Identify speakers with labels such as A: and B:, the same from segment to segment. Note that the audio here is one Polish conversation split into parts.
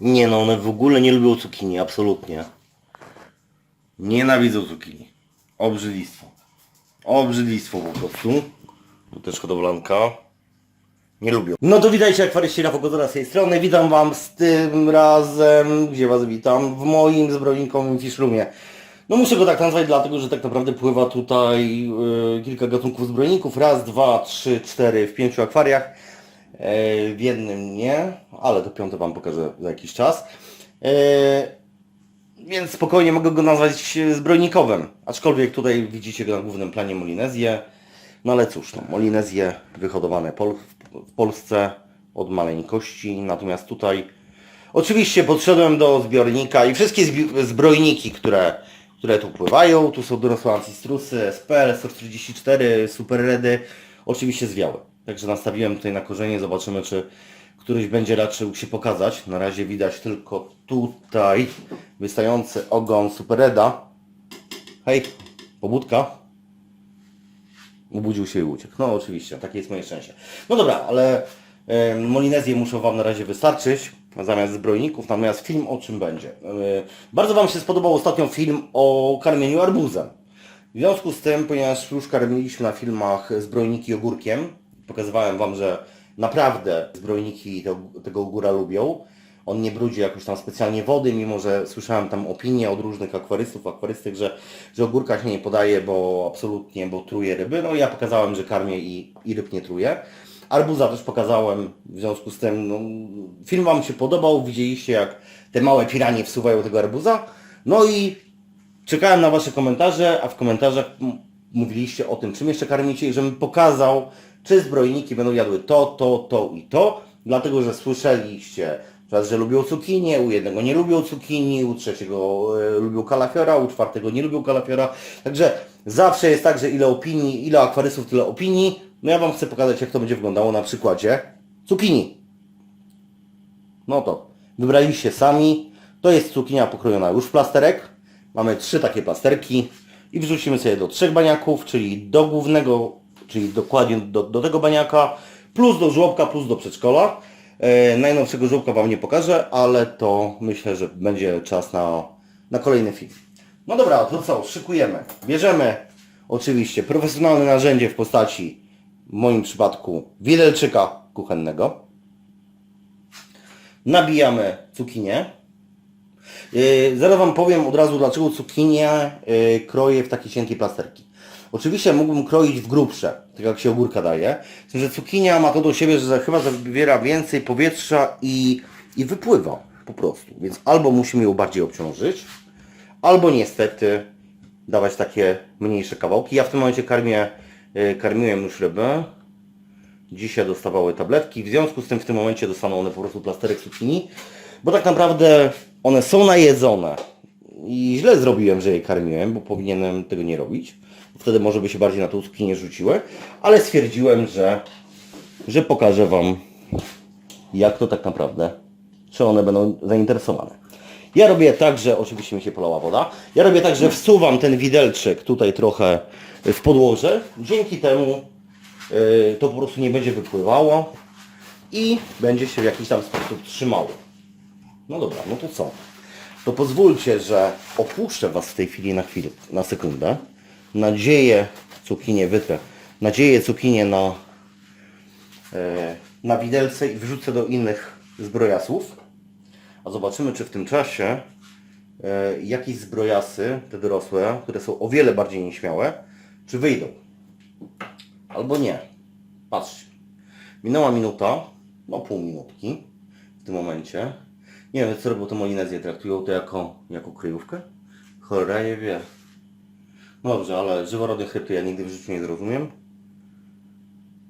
A: Nie no, one w ogóle nie lubią cukinii, absolutnie. Nienawidzą cukinii. Obrzydlistwo. Obrzydlistwo po prostu. Tu też hodowlanka. Nie lubią. No to witajcie akwaryści Rafał Kozora z tej strony. Witam Wam z tym razem, gdzie Was witam, w moim zbrojnikowym fishroomie. No muszę go tak nazwać, dlatego że tak naprawdę pływa tutaj yy, kilka gatunków zbrojników. Raz, dwa, trzy, cztery w pięciu akwariach. E, w jednym nie, ale to piąte Wam pokażę za jakiś czas. E, więc spokojnie mogę go nazwać zbrojnikowym. Aczkolwiek tutaj widzicie go na głównym planie Molinezję. No ale cóż, no, Molinezje wyhodowane Pol w Polsce od maleńkości. Natomiast tutaj oczywiście podszedłem do zbiornika i wszystkie zbrojniki, które, które tu pływają, tu są dorosłe ancistrusy, SPL, 144, Super Redy, oczywiście zwiały. Także nastawiłem tutaj na korzenie, zobaczymy czy któryś będzie raczył się pokazać. Na razie widać tylko tutaj wystający ogon Super Reda. Hej, pobudka. Obudził się i uciekł. No oczywiście, takie jest moje szczęście. No dobra, ale e, Molinezje muszą Wam na razie wystarczyć zamiast zbrojników, natomiast film o czym będzie? Bardzo Wam się spodobał ostatnio film o karmieniu arbuzem. W związku z tym, ponieważ już karmiliśmy na filmach zbrojniki ogórkiem, pokazywałem Wam, że naprawdę zbrojniki tego, tego ogóra lubią. On nie brudzi jakoś tam specjalnie wody, mimo że słyszałem tam opinie od różnych akwarystów, akwarystek, że, że ogórka się nie podaje, bo absolutnie, bo truje ryby. No ja pokazałem, że karmię i, i ryb nie truje. Arbuza też pokazałem, w związku z tym no, film Wam się podobał, widzieliście jak te małe piranie wsuwają tego arbuza. No i czekałem na Wasze komentarze, a w komentarzach mówiliście o tym, czym jeszcze karmicie i żebym pokazał, czy zbrojniki będą jadły to, to, to i to, dlatego że słyszeliście, że lubią cukinię, u jednego nie lubią cukinii, u trzeciego e, lubią kalafiora, u czwartego nie lubią kalafiora. Także zawsze jest tak, że ile opinii, ile akwarystów, tyle opinii. No ja Wam chcę pokazać, jak to będzie wyglądało na przykładzie cukinii. No to wybraliście sami. To jest cukinia pokrojona już w plasterek. Mamy trzy takie plasterki i wrzucimy sobie do trzech baniaków, czyli do głównego, czyli dokładnie do, do tego baniaka, plus do żłobka, plus do przedszkola. E, najnowszego żłobka Wam nie pokażę, ale to myślę, że będzie czas na, na kolejny film. No dobra, to co, szykujemy. Bierzemy oczywiście profesjonalne narzędzie w postaci, w moim przypadku, widelczyka kuchennego. Nabijamy cukinię. Yy, zaraz Wam powiem od razu, dlaczego cukinię yy, kroję w takie cienkie plasterki. Oczywiście mógłbym kroić w grubsze, tak jak się ogórka daje. Z tym, że cukinia ma to do siebie, że chyba zabiera więcej powietrza i, i wypływa po prostu. Więc albo musimy ją bardziej obciążyć, albo niestety dawać takie mniejsze kawałki. Ja w tym momencie karmię, yy, karmiłem już ryby. Dzisiaj dostawały tabletki, w związku z tym w tym momencie dostaną one po prostu plasterek cukinii, bo tak naprawdę one są najedzone i źle zrobiłem, że je karmiłem, bo powinienem tego nie robić. Wtedy może by się bardziej na tą cukinię rzuciły, ale stwierdziłem, że, że pokażę Wam jak to tak naprawdę, czy one będą zainteresowane. Ja robię tak, że oczywiście mi się polała woda. Ja robię tak, że wsuwam ten widelczyk tutaj trochę w podłoże. Dzięki temu yy, to po prostu nie będzie wypływało i będzie się w jakiś tam sposób trzymało. No dobra, no to co? To pozwólcie, że opuszczę Was w tej chwili na chwilę, na sekundę. Nadzieję cukinię wytrę. Nadzieję cukinię na, e, na widelce i wrzucę do innych zbrojasów. A zobaczymy, czy w tym czasie e, jakieś zbrojasy, te dorosłe, które są o wiele bardziej nieśmiałe, czy wyjdą. Albo nie. Patrzcie. Minęła minuta, no pół minutki w tym momencie. Nie wiem, co robią to Molinezje, traktują to jako, jako kryjówkę? Cholera je wie. No dobrze, ale żyworodnych chryb to ja nigdy w życiu nie zrozumiem.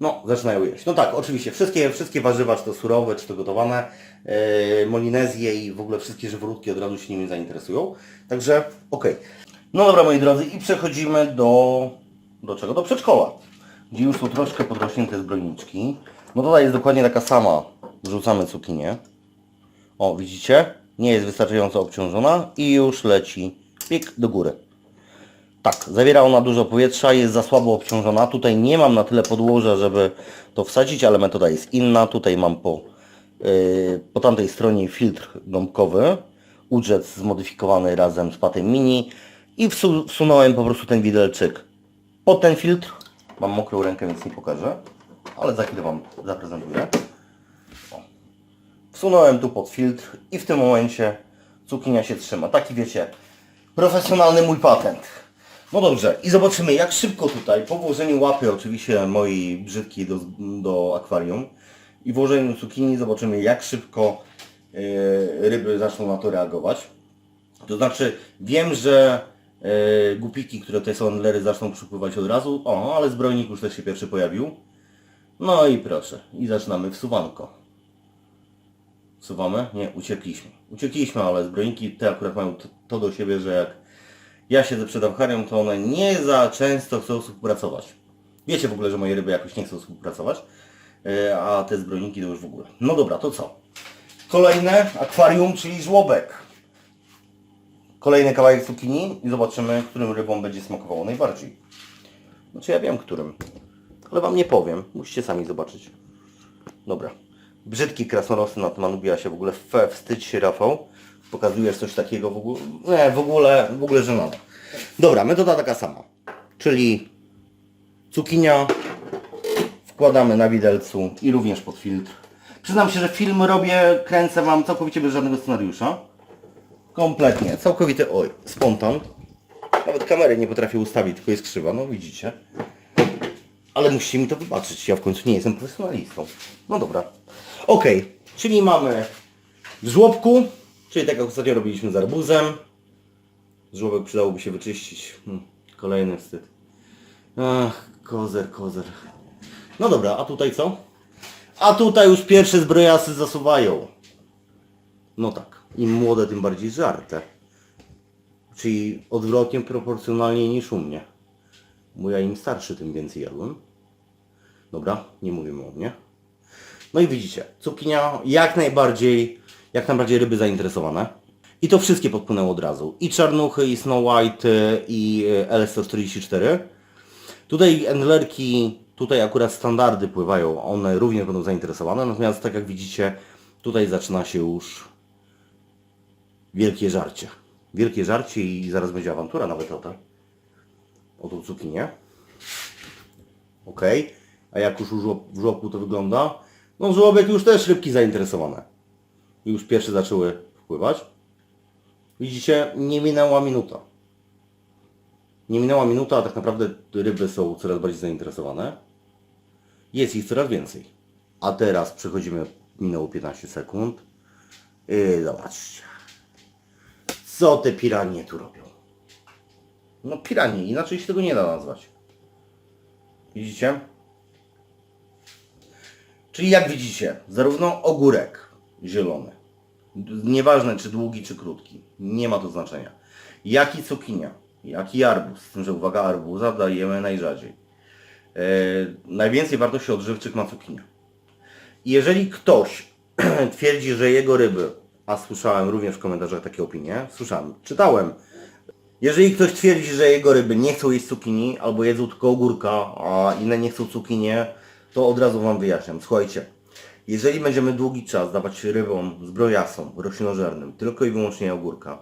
A: No, zaczynają jeść. No tak, oczywiście, wszystkie, wszystkie warzywa, czy to surowe, czy to gotowane, yy, molinezje i w ogóle wszystkie żyworódki od razu się nimi zainteresują. Także, okej. No dobra, moi drodzy, i przechodzimy do, do czego? Do przedszkola, gdzie już są troszkę podrośnięte zbrojniczki. No tutaj jest dokładnie taka sama, wrzucamy cukinię. O, widzicie? Nie jest wystarczająco obciążona i już leci pik do góry. Tak, zawiera ona dużo powietrza, jest za słabo obciążona. Tutaj nie mam na tyle podłoża, żeby to wsadzić, ale metoda jest inna. Tutaj mam po Yy, po tamtej stronie filtr gąbkowy, udrzec zmodyfikowany razem z patem mini i wsu- wsunąłem po prostu ten widelczyk pod ten filtr. Mam mokrą rękę, więc nie pokażę, ale za chwilę Wam zaprezentuję. O. Wsunąłem tu pod filtr i w tym momencie cukinia się trzyma. Taki wiecie, profesjonalny mój patent. No dobrze, i zobaczymy jak szybko tutaj, po włożeniu łapy oczywiście mojej brzydkiej do, do akwarium i włożeniu cukinii, zobaczymy jak szybko e, ryby zaczną na to reagować. To znaczy, wiem, że e, głupiki, które tutaj są lery zaczną przypływać od razu. O, ale zbrojnik już też się pierwszy pojawił. No i proszę, i zaczynamy wsuwanko. Wsuwamy? Nie, uciekliśmy. Uciekliśmy, ale zbrojniki te akurat mają to do siebie, że jak ja siedzę przed akwarium, to one nie za często chcą współpracować. Wiecie w ogóle, że moje ryby jakoś nie chcą współpracować, e, a te zbrojniki to już w ogóle. No dobra, to co? Kolejne akwarium, czyli żłobek. Kolejny kawałek cukinii i zobaczymy, którym rybom będzie smakowało najbardziej. Znaczy ja wiem, którym. Ale Wam nie powiem. Musicie sami zobaczyć. Dobra. Brzydki krasnorosy na Manubia się w ogóle wstydź się Rafał. Pokazujesz coś takiego w ogóle. Nie, w ogóle, w ogóle żenada. Dobra, metoda taka sama. Czyli cukinia wkładamy na widelcu i również pod filtr. Przyznam się, że film robię, kręcę Wam całkowicie bez żadnego scenariusza. Kompletnie, całkowity, oj, spontan. Nawet kamery nie potrafię ustawić, tylko jest krzywa, no widzicie. Ale musicie mi to wybaczyć, ja w końcu nie jestem profesjonalistą. No dobra. Ok, czyli mamy w żłobku, czyli tak jak ostatnio robiliśmy z arbuzem. Żłobek przydałoby się wyczyścić. Hmm, kolejny wstyd. Ach, kozer, kozer. No dobra, a tutaj co? A tutaj już pierwsze zbrojasy zasuwają. No tak, im młode, tym bardziej żarte. Czyli odwrotnie proporcjonalnie niż u mnie. Bo ja im starszy, tym więcej jadłem. Dobra, nie mówimy o mnie. No i widzicie, cukinia jak najbardziej, jak najbardziej ryby zainteresowane. I to wszystkie podpłynęły od razu. I czarnuchy, i Snow White, y, i y, L144. Tutaj endlerki, tutaj akurat standardy pływają, one również będą zainteresowane, natomiast tak jak widzicie, tutaj zaczyna się już wielkie żarcie. Wielkie żarcie i zaraz będzie awantura nawet o to. O tą cukinię. Ok. A jak już w żłobku to wygląda? No żłobek już też rybki zainteresowane. Już pierwsze zaczęły wpływać. Widzicie, nie minęła minuta. Nie minęła minuta, a tak naprawdę ryby są coraz bardziej zainteresowane. Jest ich coraz więcej. A teraz przechodzimy, minęło 15 sekund. I zobaczcie. Co te piranie tu robią? No piranie, inaczej się tego nie da nazwać. Widzicie? Czyli jak widzicie, zarówno ogórek zielony, nieważne czy długi czy krótki, nie ma to znaczenia, jak i cukinia, jak i arbuz, z tym, że uwaga, arbuza dajemy najrzadziej. E, najwięcej wartości odżywczych ma cukinia. Jeżeli ktoś twierdzi, że jego ryby, a słyszałem również w komentarzach takie opinie, słyszałem, czytałem, jeżeli ktoś twierdzi, że jego ryby nie chcą jeść cukinii, albo jedzą tylko ogórka, a inne nie chcą cukinie, to od razu Wam wyjaśniam. Słuchajcie, jeżeli będziemy długi czas dawać rybom, zbrojasom, roślinożernym, tylko i wyłącznie ogórka,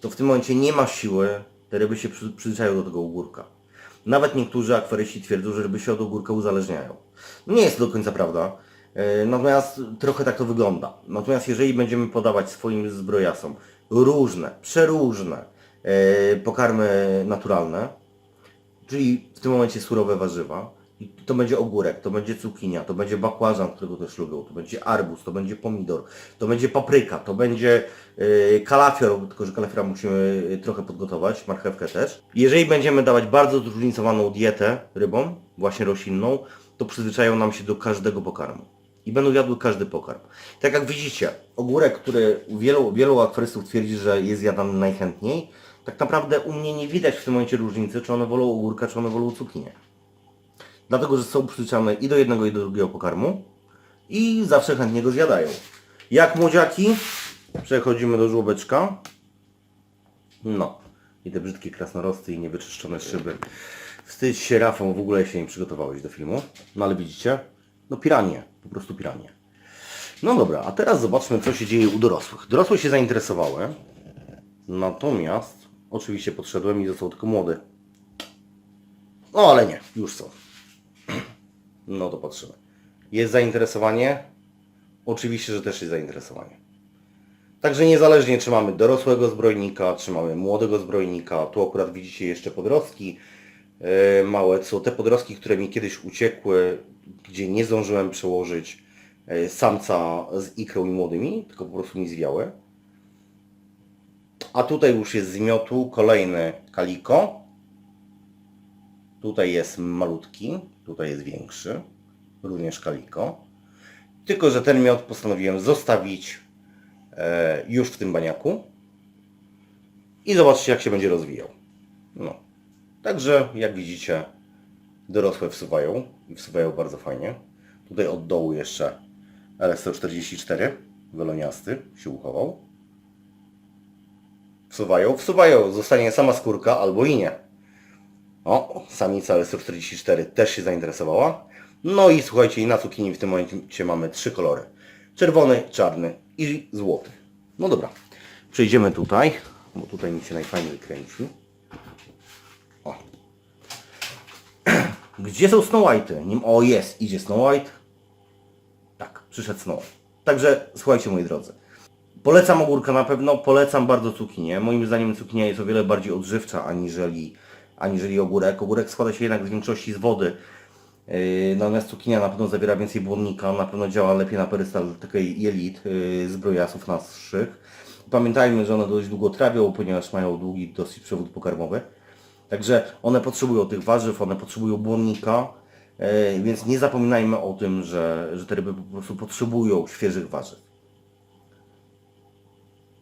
A: to w tym momencie nie ma siły, te ryby się przy, przyzwyczają do tego ogórka. Nawet niektórzy akwaryści twierdzą, że ryby się od ogórka uzależniają. No nie jest to do końca prawda, e, natomiast trochę tak to wygląda. Natomiast jeżeli będziemy podawać swoim zbrojasom różne, przeróżne e, pokarmy naturalne, czyli w tym momencie surowe warzywa, i to będzie ogórek, to będzie cukinia, to będzie bakłażan, którego też lubią, to będzie arbuz, to będzie pomidor, to będzie papryka, to będzie yy, kalafior, tylko że kalafiora musimy y, trochę podgotować, marchewkę też. Jeżeli będziemy dawać bardzo zróżnicowaną dietę rybom, właśnie roślinną, to przyzwyczają nam się do każdego pokarmu. I będą jadły każdy pokarm. Tak jak widzicie, ogórek, który wielu, wielu akwarystów twierdzi, że jest jadany najchętniej, tak naprawdę u mnie nie widać w tym momencie różnicy, czy one wolą ogórka, czy one wolą cukinię. Dlatego, że są przyzwyczajone i do jednego, i do drugiego pokarmu i zawsze chętnie go zjadają. Jak młodziaki, przechodzimy do żłobeczka. No. I te brzydkie krasnorosty i niewyczyszczone szyby. Wstydź się, Rafał, w ogóle się nie przygotowałeś do filmu. No ale widzicie? No piranie, po prostu piranie. No dobra, a teraz zobaczmy, co się dzieje u dorosłych. Dorosłe się zainteresowały, natomiast oczywiście podszedłem i został tylko młody. No ale nie, już są. No to patrzymy. Jest zainteresowanie? Oczywiście, że też jest zainteresowanie. Także niezależnie czy mamy dorosłego zbrojnika, czy mamy młodego zbrojnika, tu akurat widzicie jeszcze podrostki e, małe, co te podrostki, które mi kiedyś uciekły, gdzie nie zdążyłem przełożyć e, samca z ikrą i młodymi, tylko po prostu mi zwiały. A tutaj już jest z miotu kolejny kaliko. Tutaj jest malutki, tutaj jest większy, również kaliko. Tylko, że ten miot postanowiłem zostawić e, już w tym baniaku. I zobaczcie, jak się będzie rozwijał. No. Także, jak widzicie, dorosłe wsuwają i wsuwają bardzo fajnie. Tutaj od dołu jeszcze LS144, weloniasty, się uchował. Wsuwają, wsuwają, zostanie sama skórka albo i nie. O, samica LS144 też się zainteresowała. No i słuchajcie, i na cukinii w tym momencie mamy trzy kolory. Czerwony, czarny i złoty. No dobra, przejdziemy tutaj, bo tutaj mi się najfajniej kręci. O. Gdzie są Snow White'y? Nim... O, jest, idzie Snow White. Tak, przyszedł Snow White. Także słuchajcie moi drodzy. Polecam ogórka na pewno, polecam bardzo cukinię. Moim zdaniem cukinia jest o wiele bardziej odżywcza aniżeli, aniżeli ogórek. Ogórek składa się jednak z większości z wody. Yy, Natomiast cukinia na pewno zawiera więcej błonnika, na pewno działa lepiej na perystaltykę jelit yy, zbrojasów naszych. Pamiętajmy, że one dość długo trawią, ponieważ mają długi dosyć przewód pokarmowy. Także one potrzebują tych warzyw, one potrzebują błonnika, yy, więc nie zapominajmy o tym, że, że te ryby po prostu potrzebują świeżych warzyw.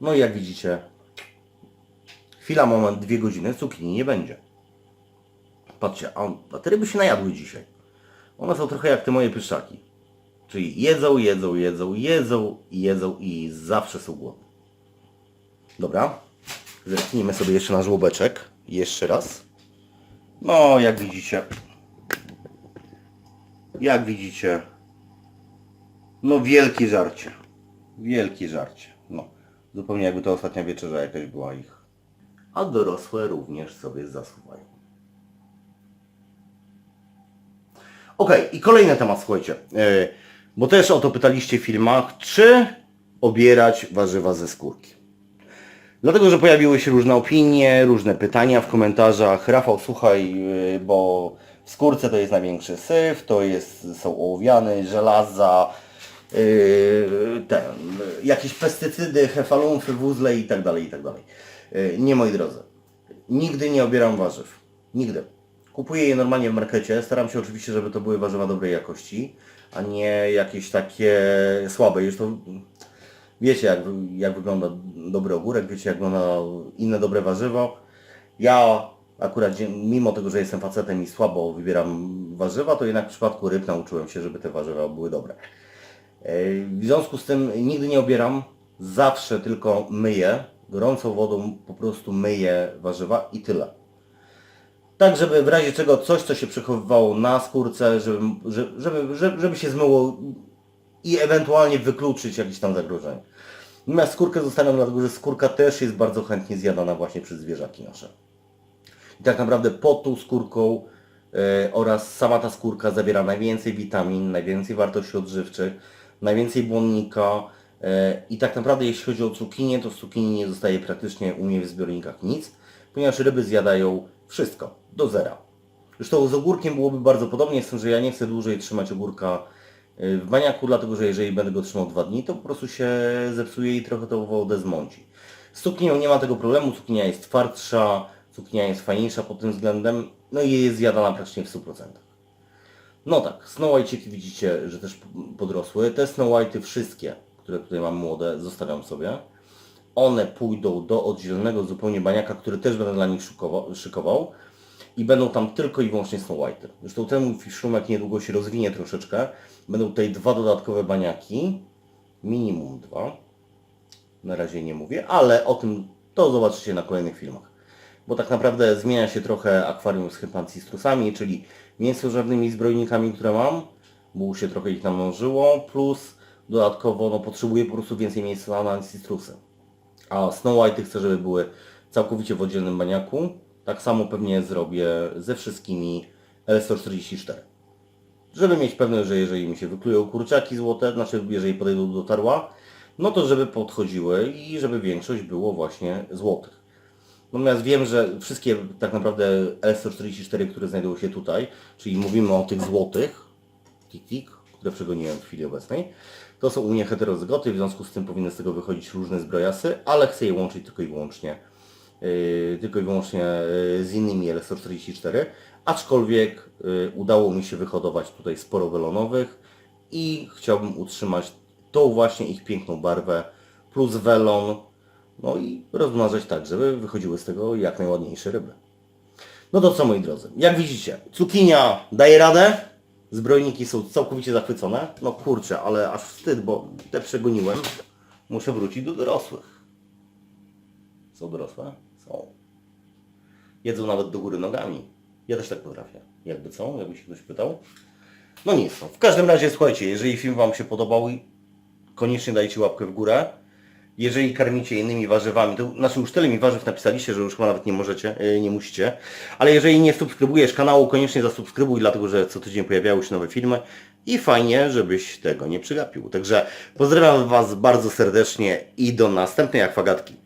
A: No i jak widzicie, chwila, moment, dwie godziny, cukinii nie będzie. Patrzcie, a, a te ryby się najadły dzisiaj. One są trochę jak te moje pyszaki. Czyli jedzą, jedzą, jedzą, jedzą jedzą i zawsze są głodne. Dobra. Zerknijmy sobie jeszcze na żłobeczek. Jeszcze raz. No, jak widzicie. Jak widzicie. No, wielkie żarcie. Wielkie żarcie. No. Zupełnie jakby to ostatnia wieczerza jakaś była ich. A dorosłe również sobie zasuwają. Okej, i kolejny temat, słuchajcie. Yy, bo też o to pytaliście w filmach, czy obierać warzywa ze skórki. Dlatego, że pojawiły się różne opinie, różne pytania w komentarzach. Rafał, słuchaj, yy, bo w skórce to jest największy syf, to jest, są ołowiany, żelaza, yy, ten, jakieś pestycydy, hefalumfy, wuzle i tak dalej, i tak dalej. Nie, moi drodzy. Nigdy nie obieram warzyw. Nigdy. Kupuję je normalnie w markecie. Staram się oczywiście, żeby to były warzywa dobrej jakości, a nie jakieś takie słabe. Już to wiecie, jak, jak wygląda dobry ogórek, wiecie, jak wygląda inne dobre warzywo. Ja akurat, mimo tego, że jestem facetem i słabo wybieram warzywa, to jednak w przypadku ryb nauczyłem się, żeby te warzywa były dobre. E, W związku z tym nigdy nie obieram, zawsze tylko myję, gorącą wodą po prostu myję warzywa i tyle. Tak, żeby w razie czego coś, co się przechowywało na skórce, żeby, żeby, żeby, żeby, się zmyło i ewentualnie wykluczyć jakieś tam zagrożenie. Natomiast skórkę zostawiam dlatego, że skórka też jest bardzo chętnie zjadana właśnie przez zwierzaki nasze. I tak naprawdę pod tą skórką e, oraz sama ta skórka zawiera najwięcej witamin, najwięcej wartości odżywczych, najwięcej błonnika e, i tak naprawdę jeśli chodzi o cukinię, to z cukinii nie zostaje praktycznie u mnie w zbiornikach nic, ponieważ ryby zjadają wszystko, do zera. Zresztą z ogórkiem byłoby bardzo podobnie, z tym, że ja nie chcę dłużej trzymać ogórka y, w baniaku, dlatego że jeżeli będę go trzymał dwa dni, to po prostu się zepsuje i trochę tą wodę zmąci. Z cukinią nie ma tego problemu, cukinia jest twardsza, cukinia jest fajniejsza pod tym względem, no i jest zjadana praktycznie w 100%. No tak, Snow White'iki widzicie, że też podrosły. Te Snow White'y wszystkie, które tutaj mam młode, zostawiam sobie. One pójdą do oddzielnego zupełnie baniaka, który też będę dla nich szykował i będą tam tylko i wyłącznie Snow White'y. Zresztą ten szrumek niedługo się rozwinie troszeczkę. Będą tutaj dwa dodatkowe baniaki, minimum dwa. Na razie nie mówię, ale o tym to zobaczycie na kolejnych filmach. Bo tak naprawdę zmienia się trochę akwarium z hypancistrusami, czyli mięsożernymi zbrojnikami, które mam, bo się trochę ich namnożyło, plus dodatkowo no, potrzebuje po prostu więcej miejsca na citrusy. A Snow White chcę, żeby były całkowicie w oddzielnym baniaku. Tak samo pewnie zrobię ze wszystkimi L144. Żeby mieć pewność, że jeżeli mi się wyklują kurczaki złote, znaczy jeżeli podejdą do tarła, no to żeby podchodziły i żeby większość było właśnie złotych. Natomiast wiem, że wszystkie tak naprawdę L144, które znajdują się tutaj, czyli mówimy o tych złotych, tik tik, które przegoniłem w chwili obecnej, to są u mnie heterozygoty, w związku z tym powinny z tego wychodzić różne zbrojasy, ale chcę je łączyć tylko i wyłącznie tylko i wyłącznie yy, z innymi L144, aczkolwiek yy, udało mi się wyhodować tutaj sporo welonowych i chciałbym utrzymać tą właśnie ich piękną barwę plus welon, no i rozmnażać tak, żeby wychodziły z tego jak najładniejsze ryby. No to co moi drodzy, jak widzicie, cukinia daje radę, zbrojniki są całkowicie zachwycone. No kurczę, ale aż wstyd, bo te przegoniłem. Muszę wrócić do dorosłych. Są dorosłe? Są. Jedzą nawet do góry nogami. Ja też tak potrafię. Jakby co? Jakby się ktoś pytał. No nic. No. W każdym razie słuchajcie, jeżeli film Wam się podobał, koniecznie dajcie łapkę w górę. Jeżeli karmicie innymi warzywami, to znaczy już tyle mi warzyw napisaliście, że już chyba nawet nie możecie, yy, nie musicie. Ale jeżeli nie subskrybujesz kanału, koniecznie zasubskrybuj, dlatego że co tydzień pojawiały się nowe filmy i fajnie, żebyś tego nie przegapił. Także pozdrawiam Was bardzo serdecznie i do następnej akwagatki.